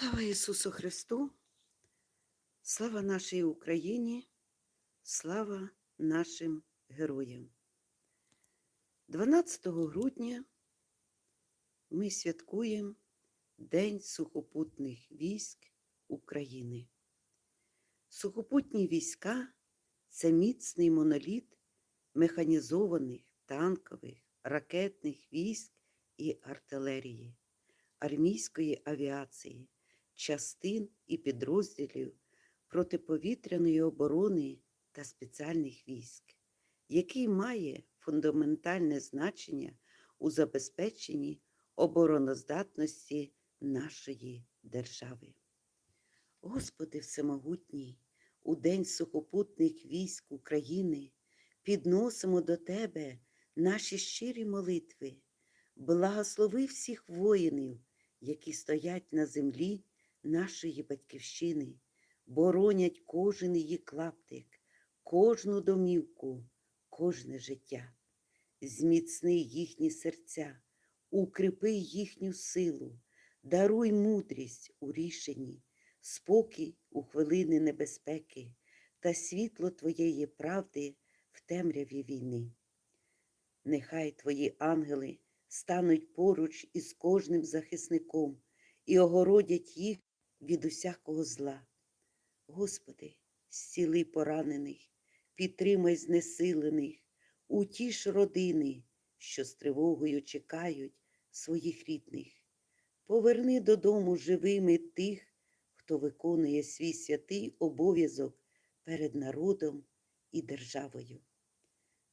Слава Ісусу Христу, слава нашій Україні, слава нашим героям. 12 грудня ми святкуємо День сухопутних військ України. Сухопутні війська це міцний моноліт механізованих, танкових, ракетних військ і артилерії, армійської авіації частин і підрозділів протиповітряної оборони та спеціальних військ, який має фундаментальне значення у забезпеченні обороноздатності нашої держави. Господи Всемогутній, у День сухопутних військ України підносимо до Тебе наші щирі молитви, благослови всіх воїнів, які стоять на землі нашої батьківщини, боронять кожен її клаптик, кожну домівку, кожне життя, зміцни їхні серця, укріпи їхню силу, даруй мудрість у рішенні, спокій у хвилини небезпеки та світло Твоєї правди в темряві війни. Нехай Твої ангели стануть поруч із кожним захисником і огородять їх від усякого зла. Господи, зціли поранених, підтримай знесилених, утіш родини, що з тривогою чекають своїх рідних. Поверни додому живими тих, хто виконує свій святий обов'язок перед народом і державою.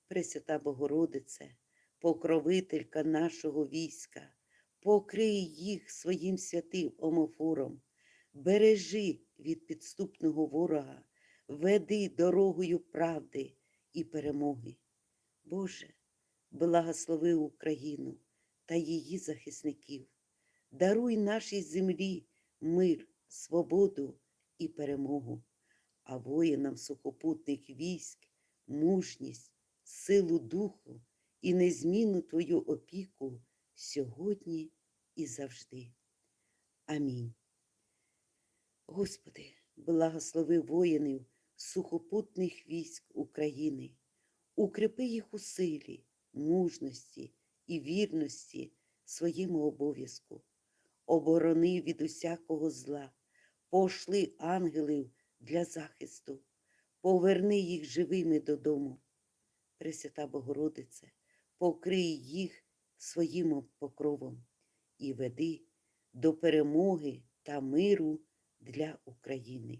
Пресвята Богородице, покровителька нашого війська, покрий їх своїм святим омофором, бережи від підступного ворога, веди дорогою правди і перемоги. Боже, благослови Україну та її захисників, даруй нашій землі мир, свободу і перемогу, а воїнам сухопутних військ, мужність, силу духу і незмінну Твою опіку сьогодні і завжди. Амінь. Господи, благослови воїнів сухопутних військ України, укріпи їх у силі, мужності і вірності своєму обов'язку, оборони від усякого зла, пошли ангелів для захисту, поверни їх живими додому. Пресвята Богородице, покрий їх своїм покровом і веди до перемоги та миру для України.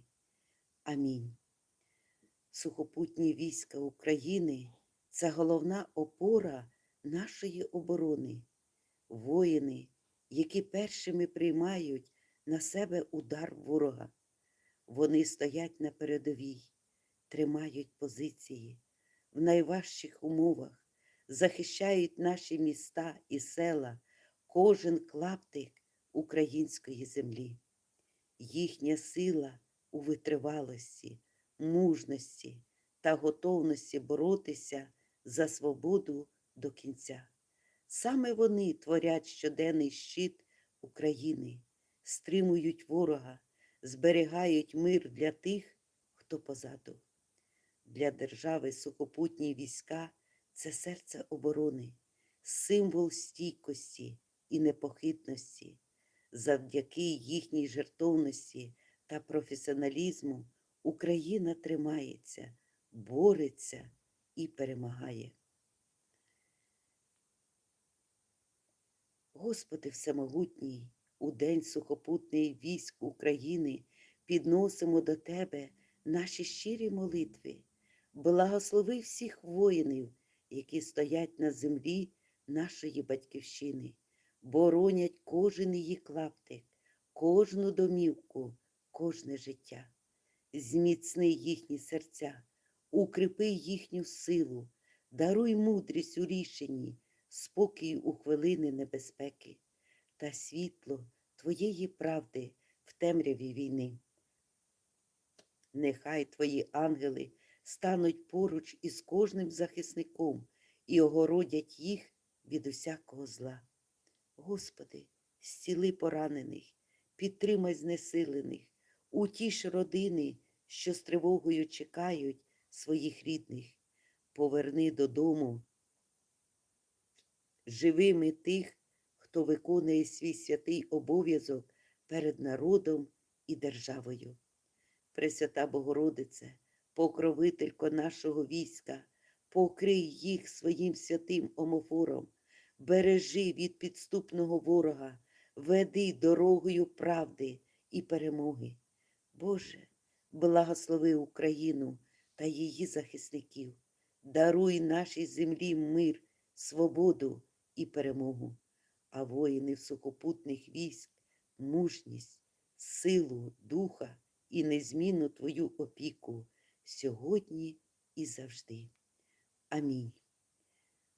Амінь. Сухопутні війська України це головна опора нашої оборони, воїни, які першими приймають на себе удар ворога. Вони стоять на передовій, тримають позиції в найважчих умовах, захищають наші міста і села, кожен клаптик української землі. Їхня сила у витривалості, мужності та готовності боротися за свободу до кінця. Саме вони творять щоденний щит України, стримують ворога, зберігають мир для тих, хто позаду. Для держави сухопутні війська це серце оборони, символ стійкості і непохитності. Завдяки їхній жертовності та професіоналізму Україна тримається, бореться і перемагає. Господи Всемогутній, у День сухопутний військ України підносимо до Тебе наші щирі молитви, благослови всіх воїнів, які стоять на землі нашої Батьківщини, боронять кожен її клаптик, кожну домівку, кожне життя, зміцни їхні серця, укріпи їхню силу, даруй мудрість у рішенні, спокій у хвилини небезпеки та світло Твоєї правди в темряві війни. Нехай Твої ангели стануть поруч із кожним захисником і огородять їх від усякого зла. Господи, зціли поранених, підтримай знесилених, утіш родини, що з тривогою чекають своїх рідних. Поверни додому живими тих, хто виконує свій святий обов'язок перед народом і державою. Пресвята Богородице, покровителько нашого війська, покрий їх своїм святим омофором, бережи від підступного ворога, веди дорогою правди і перемоги. Боже, благослови Україну та її захисників, даруй нашій землі мир, свободу і перемогу, а воїнів сухопутних військ, мужність, силу духа і незмінну Твою опіку сьогодні і завжди. Амінь.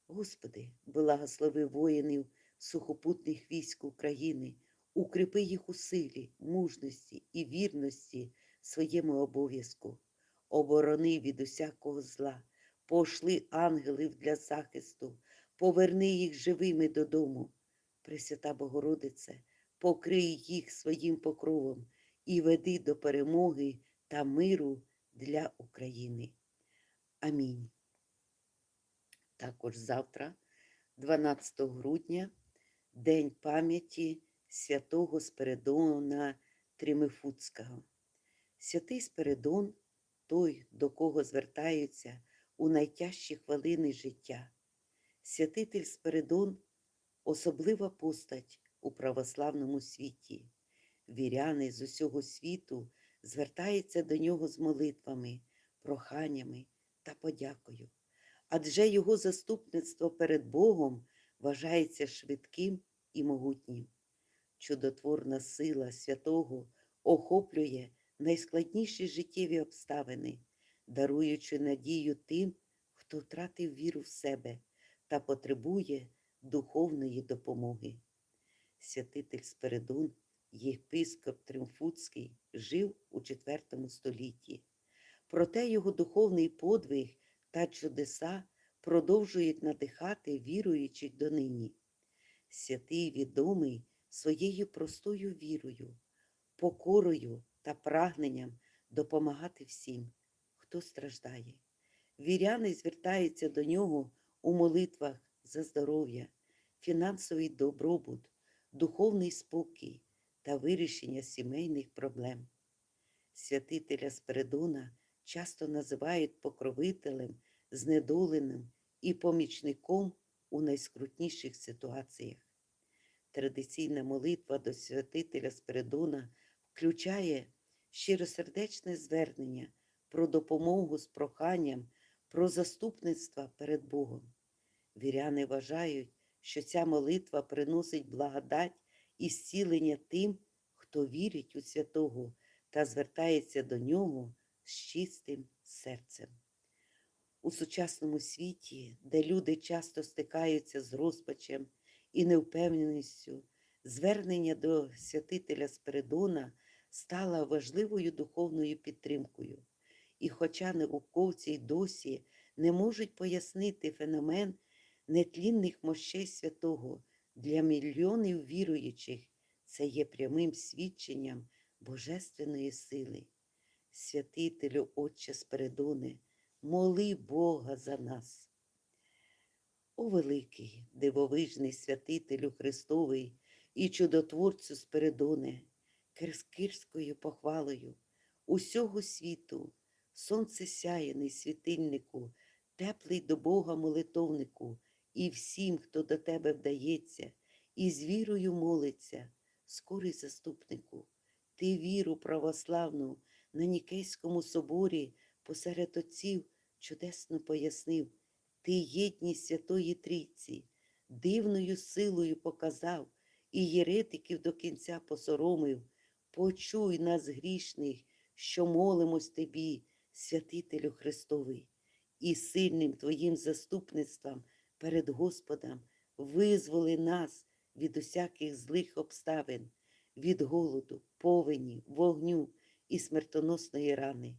Господи, благослови воїнів сухопутних військ України, укріпи їх у силі, мужності і вірності своєму обов'язку, оборони від усякого зла, пошли ангелів для захисту, поверни їх живими додому. Пресвята Богородице, покрий їх своїм покровом і веди до перемоги та миру для України. Амінь. Також завтра, 12 грудня, День пам'яті святого Спиридона Тримифуцького. Святий Спиридон той, до кого звертаються у найтяжчі хвилини життя. Святитель Спиридон особлива постать у православному світі. Віряни з усього світу звертаються до нього з молитвами, проханнями та подякою, адже його заступництво перед Богом вважається швидким і могутнім. Чудотворна сила святого охоплює найскладніші життєві обставини, даруючи надію тим, хто втратив віру в себе та потребує духовної допомоги. Святитель Спиридон, єпископ Тримфуцький, жив у IV столітті. Проте його духовний подвиг та чудеса продовжують надихати віруючих донині. Святий відомий своєю простою вірою, покорою та прагненням допомагати всім, хто страждає. Віряни звертаються до нього у молитвах за здоров'я, фінансовий добробут, духовний спокій та вирішення сімейних проблем. Святителя Спиридона часто називають покровителем, знедоленим і помічником у найскрутніших ситуаціях. Традиційна молитва до святителя Спиридона включає щиросердечне звернення про допомогу з проханням, про заступництво перед Богом. Віряни вважають, що ця молитва приносить благодать і зцілення тим, хто вірить у святого та звертається до нього з чистим серцем. У сучасному світі, де люди часто стикаються з розпачем і невпевненістю, звернення до святителя Спиридона стало важливою духовною підтримкою. І хоча науковці й досі не можуть пояснити феномен нетлінних мощей святого для мільйонів віруючих, це є прямим свідченням Божественної сили. Святителю Отче Спиридоне, моли Бога за нас. О великий, дивовижний святителю Христовий і чудотворцю Спиридоне, кирськирською похвалою усього світу, сонце сяєний світильнику, теплий до Бога молитовнику, і всім, хто до тебе вдається, і з вірою молиться, скорий заступнику, ти віру православну на Нікейському соборі посеред отців чудесно пояснив, ти єдність Святої Трійці, дивною силою показав і єретиків до кінця посоромив. Почуй нас грішних, що молимось тобі, святителю Христовий, і сильним Твоїм заступництвом перед Господом визволи нас від усяких злих обставин, від голоду, повені, вогню і смертоносної рани.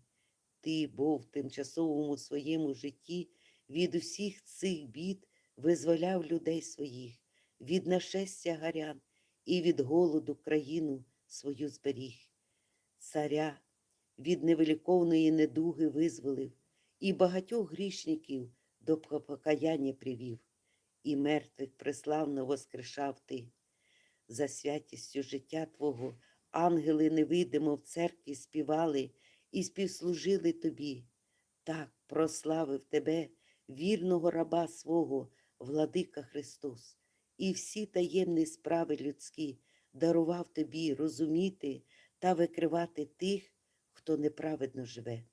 Ти, Бог, в тимчасовому своєму житті від усіх цих бід визволяв людей своїх, від нашестя гарян і від голоду країну свою зберіг. Царя від невеликовної недуги визволив, і багатьох грішників до покаяння привів, і мертвих преславно воскрешав ти. За святістю життя Твого ангели невидимо в церкві співали і співслужили тобі. Так прославив тебе, вірного раба свого, владика Христос, і всі таємні справи людські дарував тобі розуміти та викривати тих, хто неправедно живе.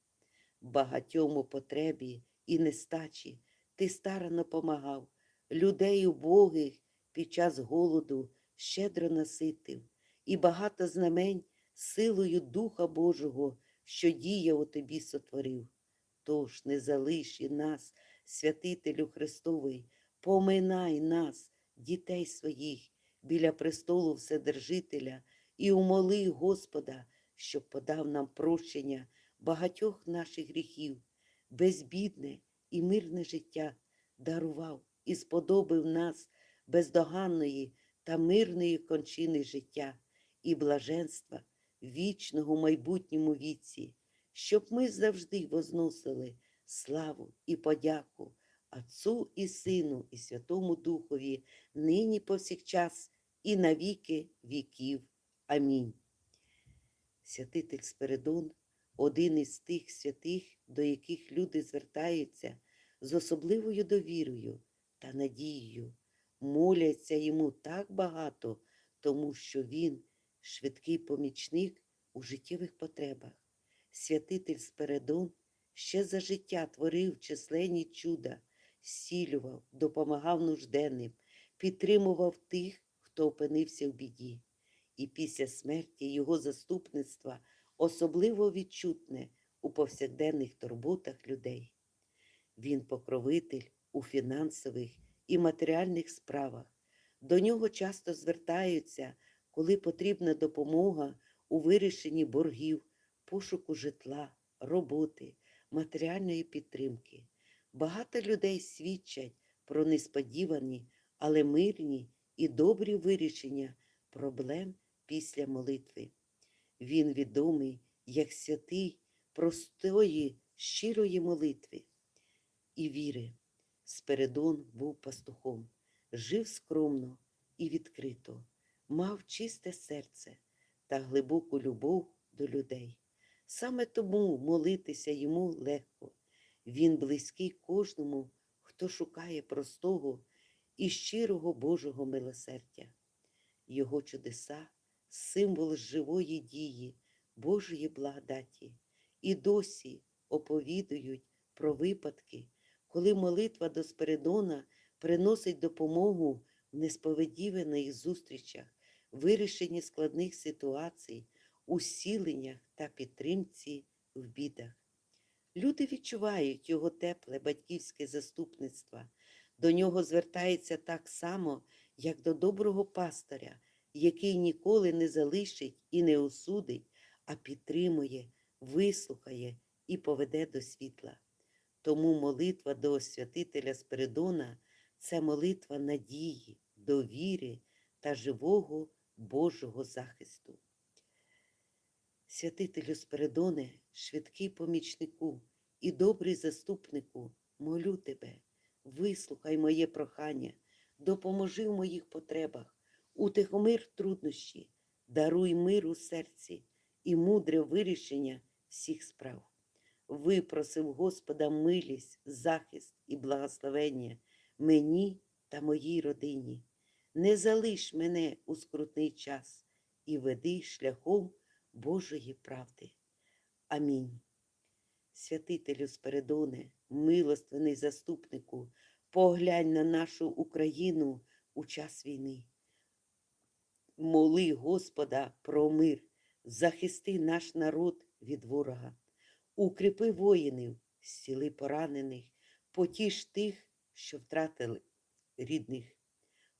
Багатьом у потребі і нестачі ти старано помагав, людей убогих під час голоду щедро наситив, і багато знамень силою Духа Божого, що діє у тобі сотворив. Тож не залиш нас, святителю Христовий, поминай нас, дітей своїх, біля престолу Вседержителя, і умоли Господа, щоб подав нам прощення багатьох наших гріхів, безбідне і мирне життя дарував і сподобив нас бездоганної та мирної кончини життя і блаженства вічного майбутньому віці, щоб ми завжди возносили славу і подяку Отцу і Сину, і Святому Духові, нині повсякчас і на віки віків. Амінь. Святитель Спиридон один із тих святих, до яких люди звертаються з особливою довірою та надією, моляться йому так багато, тому що він швидкий помічник у життєвих потребах. Святитель Спиридон ще за життя творив численні чуда, зцілював, допомагав нужденним, підтримував тих, хто опинився в біді. І після смерті його заступництва особливо відчутне у повсякденних турботах людей. Він покровитель у фінансових і матеріальних справах. До нього часто звертаються, коли потрібна допомога у вирішенні боргів, пошуку житла, роботи, матеріальної підтримки. Багато людей свідчать про несподівані, але мирні і добрі вирішення проблем після молитви. Він відомий як святий простої, щирої молитви і віри. Спиридон був пастухом, жив скромно і відкрито, мав чисте серце та глибоку любов до людей. Саме тому молитися йому легко. Він близький кожному, хто шукає простого і щирого Божого милосердя. Його чудеса символ живої дії, Божої благодаті, і досі оповідують про випадки, коли молитва до Спиридона приносить допомогу в несповедіваних зустрічах, вирішенні складних ситуацій, усіленнях та підтримці в бідах. Люди відчувають його тепле батьківське заступництво, до нього звертається так само, як до доброго пастиря, який ніколи не залишить і не осудить, а підтримує, вислухає і поведе до світла. Тому молитва до освятителя Спиридона це молитва надії, довіри та живого Божого захисту. Святителю Спиридоне, швидкий помічнику і добрий заступнику, молю тебе, вислухай моє прохання, допоможи в моїх потребах, утихомир труднощі, даруй мир у серці і мудре вирішення всіх справ. Випросив Господа милість, захист і благословення мені та моїй родині. Не залиш мене у скрутний час і веди шляхом Божої правди. Амінь. Святителю Спиридоне, милостивний заступнику, поглянь на нашу Україну у час війни. Моли Господа про мир, захисти наш народ від ворога, укріпи воїнів, зціли поранених, потіш тих, що втратили рідних,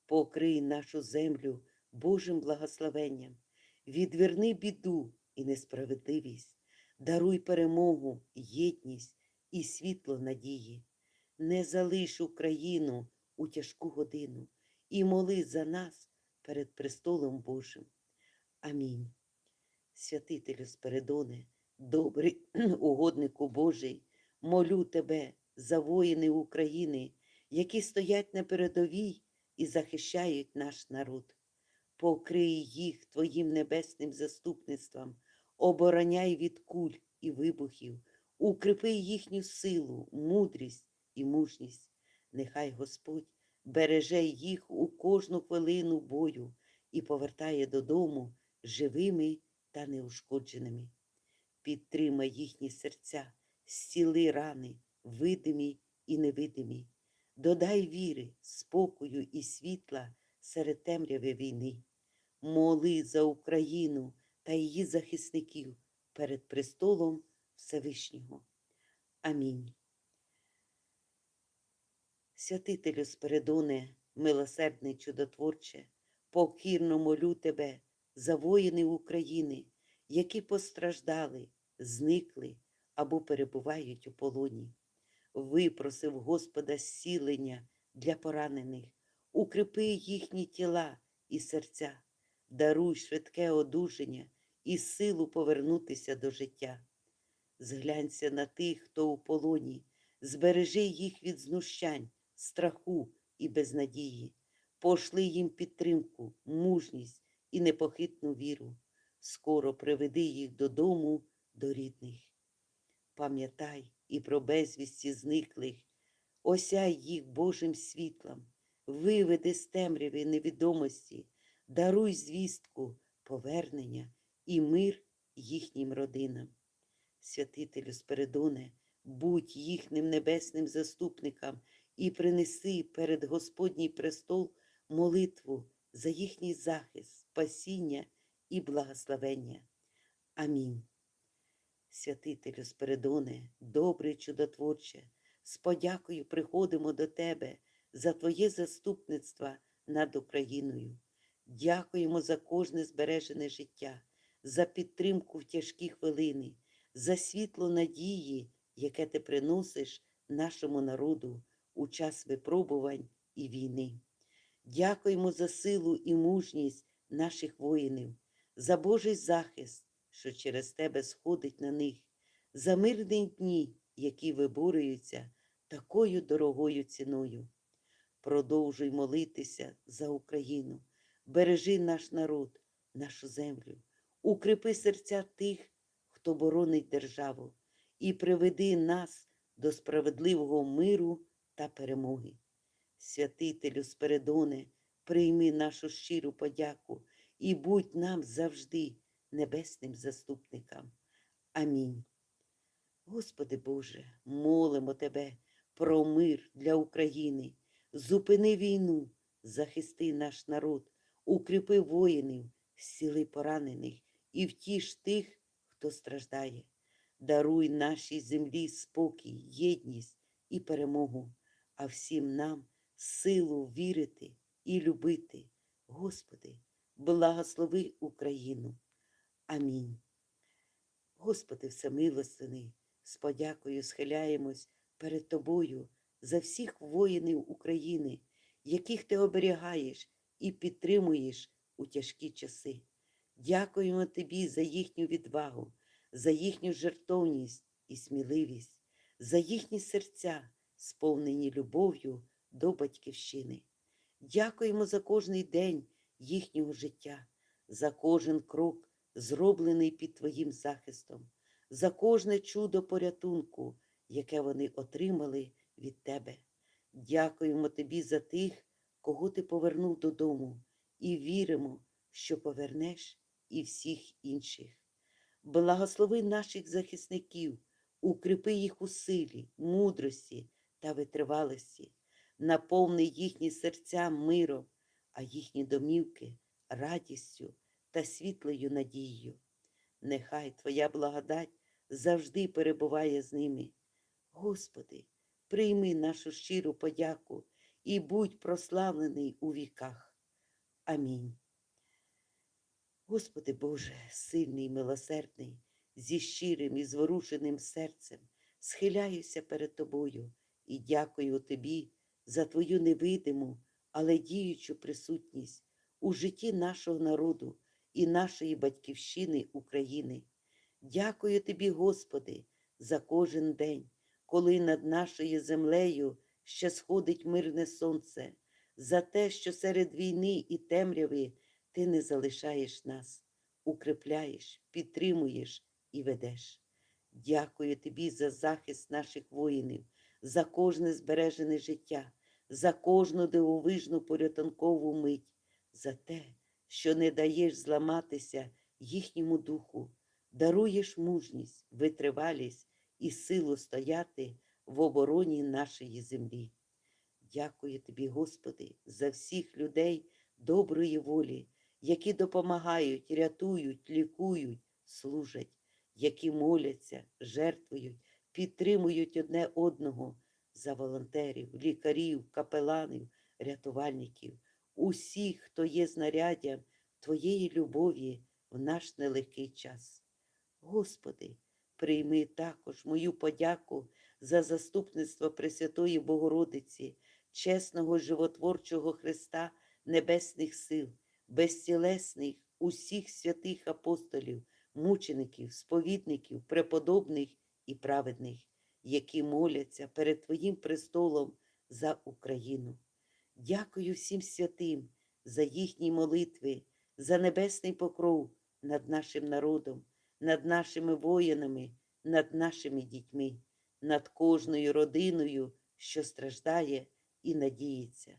покрий нашу землю Божим благословенням, відверни біду і несправедливість, даруй перемогу, єдність і світло надії. Не залиш Україну у тяжку годину і моли за нас перед престолом Божим. Амінь. Святителю Спиридоне, добрий угоднику Божий, молю тебе за воїни України, які стоять на передовій і захищають наш народ. Покрий їх Твоїм небесним заступництвом, обороняй від куль і вибухів, укріпи їхню силу, мудрість і мужність. Нехай Господь береже їх у кожну хвилину бою і повертає додому живими та неушкодженими. Підтримай їхні серця, зціли рани, видимі і невидимі. Додай віри, спокою і світла серед темряви війни. Моли за Україну та її захисників перед престолом Всевишнього. Амінь. Святителю Спиридоне, милосердний чудотворче, покірно молю тебе за воїни України, які постраждали, зникли або перебувають у полоні. Випросив Господа зцілення для поранених, укріпи їхні тіла і серця, даруй швидке одужання і силу повернутися до життя. Зглянься на тих, хто у полоні, збережи їх від знущань, страху і безнадії, пошли їм підтримку, мужність і непохитну віру. Скоро приведи їх додому до рідних. Пам'ятай і про безвісті зниклих, осяй їх Божим світлом, виведи з темряви невідомості, даруй звістку, повернення і мир їхнім родинам. Святителю Спиридоне, будь їхнім небесним заступником і принеси перед Господній престол молитву за їхній захист, спасіння і благословення. Амінь. Святителю Спиридоне, добрий чудотворче, з подякою приходимо до Тебе за Твоє заступництво над Україною. Дякуємо за кожне збережене життя, за підтримку в тяжкі хвилини, за світло надії, яке ти приносиш нашому народу у час випробувань і війни. Дякуємо за силу і мужність наших воїнів, за Божий захист, що через тебе сходить на них, за мирні дні, які виборюються такою дорогою ціною. Продовжуй молитися за Україну, бережи наш народ, нашу землю, укріпи серця тих, хто боронить державу, і приведи нас до справедливого миру та перемоги. Святителю Спиридоне, прийми нашу щиру подяку і будь нам завжди небесним заступникам. Амінь. Господи Боже, молимо Тебе про мир для України, зупини війну, захисти наш народ, укріпи воїнів, зціли поранених і втіш тих, хто страждає. Даруй нашій землі спокій, єдність і перемогу, а всім нам силу вірити і любити. Господи, благослови Україну. Амінь. Господи Всемилостивний, з подякою схиляємось перед Тобою за всіх воїнів України, яких Ти оберігаєш і підтримуєш у тяжкі часи. Дякуємо Тобі за їхню відвагу, за їхню жертовність і сміливість, за їхні серця, сповнені любов'ю до Батьківщини. Дякуємо за кожний день їхнього життя, за кожен крок, зроблений під Твоїм захистом, за кожне чудо порятунку, яке вони отримали від Тебе. Дякуємо Тобі за тих, кого Ти повернув додому, і віримо, що повернеш і всіх інших. Благослови наших захисників, укріпи їх у силі, мудрості та витривалості, наповни їхні серця миром, а їхні домівки радістю та світлою надією. Нехай Твоя благодать завжди перебуває з ними. Господи, прийми нашу щиру подяку і будь прославлений у віках. Амінь. Господи Боже, сильний, і милосердний, зі щирим і зворушеним серцем, схиляюся перед Тобою і дякую Тобі за Твою невидиму, але діючу присутність у житті нашого народу і нашої батьківщини України. Дякую тобі, Господи, за кожен день, коли над нашою землею ще сходить мирне сонце, за те, що серед війни і темряви ти не залишаєш нас, укріпляєш, підтримуєш і ведеш. Дякую тобі за захист наших воїнів, за кожне збережене життя, за кожну дивовижну порятункову мить, за те, що не даєш зламатися їхньому духу, даруєш мужність, витривалість і силу стояти в обороні нашої землі. Дякую тобі, Господи, за всіх людей доброї волі, які допомагають, рятують, лікують, служать, які моляться, жертвують, підтримують одне одного за волонтерів, лікарів, капеланів, рятувальників, усіх, хто є знаряддям Твоєї любові в наш нелегкий час. Господи, прийми також мою подяку за заступництво Пресвятої Богородиці, чесного животворчого Христа Небесних сил, безцілесних усіх святих апостолів, мучеників, сповідників, преподобних і праведних, які моляться перед Твоїм престолом за Україну. Дякую всім святим за їхні молитви, за небесний покров над нашим народом, над нашими воїнами, над нашими дітьми, над кожною родиною, що страждає і надіється.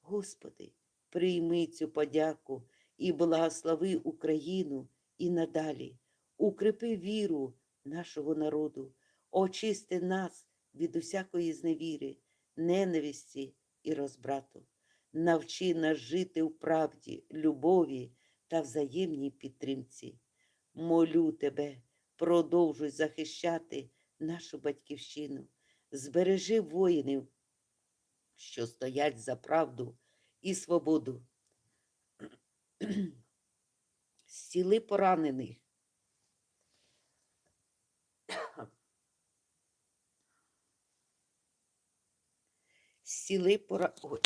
Господи, прийми цю подяку і благослови Україну і надалі, укрепи віру нашого народу, очисти нас від усякої зневіри, ненависті і розбрату. Навчи нас жити в правді, любові та взаємній підтримці. Молю тебе, продовжуй захищати нашу батьківщину, збережи воїнів, що стоять за правду і свободу. Зціли поранених. Зціли пора... Ой.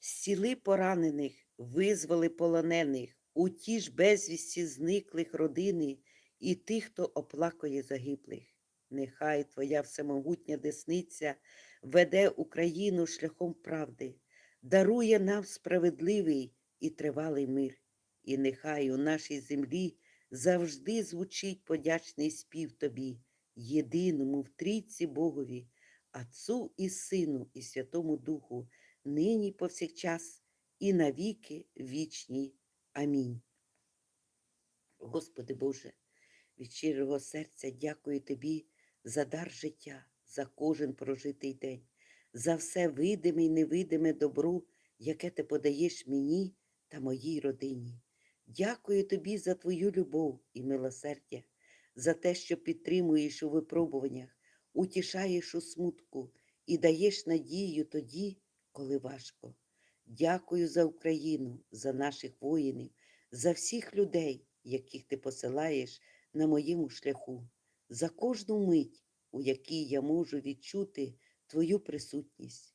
Зціли поранених, визволи полонених, утіж безвісті зниклих родини і тих, хто оплакує загиблих. Нехай Твоя всемогутня десниця веде Україну шляхом правди, дарує нам справедливий і тривалий мир. І нехай у нашій землі завжди звучить подячний спів Тобі, єдиному в трійці Богові, Отцу і Сину, і Святому Духу, нині повсякчас і навіки вічні. Амінь. Господи Боже, від щирого серця дякую Тобі за дар життя, за кожен прожитий день, за все видиме і невидиме добро, яке ти подаєш мені та моїй родині. Дякую Тобі за Твою любов і милосердя, за те, що підтримуєш у випробуваннях, утішаєш у смутку і даєш надію тоді, коли важко. Дякую за Україну, за наших воїнів, за всіх людей, яких ти посилаєш на моєму шляху, за кожну мить, у якій я можу відчути Твою присутність.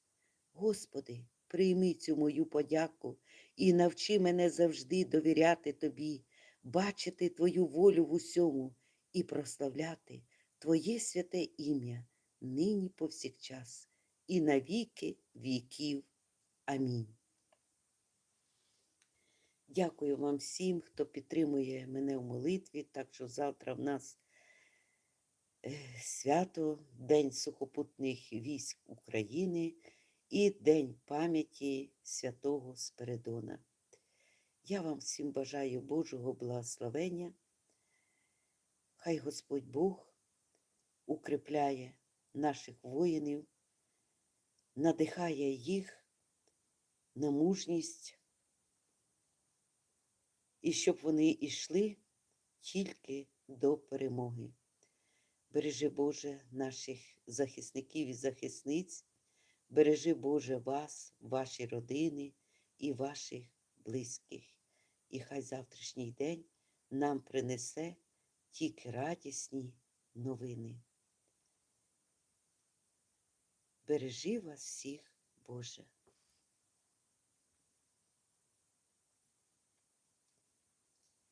Господи, прийми цю мою подяку і навчи мене завжди довіряти Тобі, бачити Твою волю в усьому і прославляти Твоє святе ім'я нині повсякчас і на віки віків. Амінь. Дякую вам всім, хто підтримує мене в молитві. Так що завтра в нас е, свято, День сухопутних військ України і День пам'яті святого Спиридона. Я вам всім бажаю Божого благословення. Хай Господь Бог укріпляє наших воїнів, надихає їх на мужність, і щоб вони йшли тільки до перемоги. Бережи Боже наших захисників і захисниць, бережи Боже вас, ваші родини і ваших близьких. І хай завтрашній день нам принесе тільки радісні новини. Бережи вас всіх, Боже.